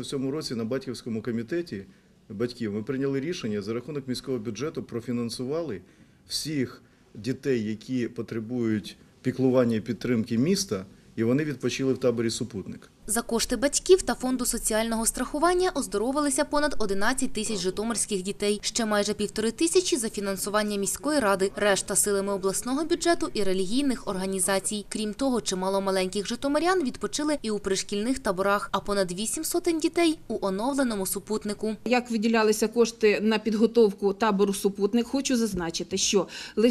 В цьому році на батьківському комітеті батьків ми прийняли рішення за рахунок міського бюджету профінансували всіх дітей, які потребують піклування і підтримки міста, і вони відпочили в таборі Супутник. За кошти батьків та фонду соціального страхування оздоровилися понад 11 тисяч житомирських дітей. Ще майже півтори тисячі за фінансування міської ради, решта силами обласного бюджету і релігійних організацій. Крім того, чимало маленьких житомирян відпочили і у пришкільних таборах, а понад вісім сотень дітей у оновленому супутнику. Як виділялися кошти на підготовку табору супутник, хочу зазначити, що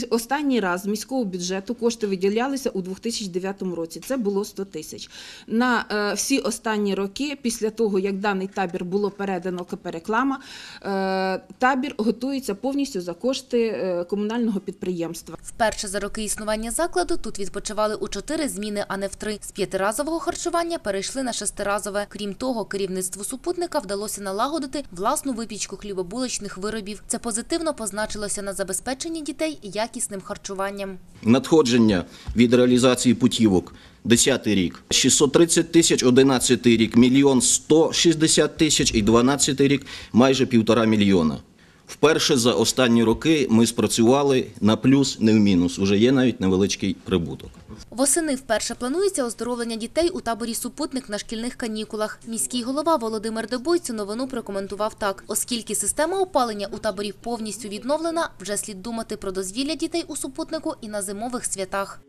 останній раз з міського бюджету кошти виділялися у 2009 році. Це було 100 тисяч. На е, всі останні роки, після того як даний табір було передано КП «Реклама», е, табір готується повністю за кошти е, комунального підприємства. Вперше за роки існування закладу тут відпочивали у чотири зміни, а не в три. З п'ятиразового харчування перейшли на шестиразове. Крім того, керівництву супутника вдалося налагодити власну випічку хлібобулочних виробів. Це позитивно позначилося на забезпеченні дітей якісним харчуванням. Надходження від реалізації путівок 10 рік 630 тисяч, 11 рік мільйон 160 тисяч і 12 рік майже півтора мільйона. Вперше за останні роки ми спрацювали на плюс, не в мінус. Уже є навіть невеличкий прибуток. Восени вперше планується оздоровлення дітей у таборі «Супутник» на шкільних канікулах. Міський голова Володимир Дебой цю новину прокоментував так. Оскільки система опалення у таборі повністю відновлена, вже слід думати про дозвілля дітей у «Супутнику» і на зимових святах.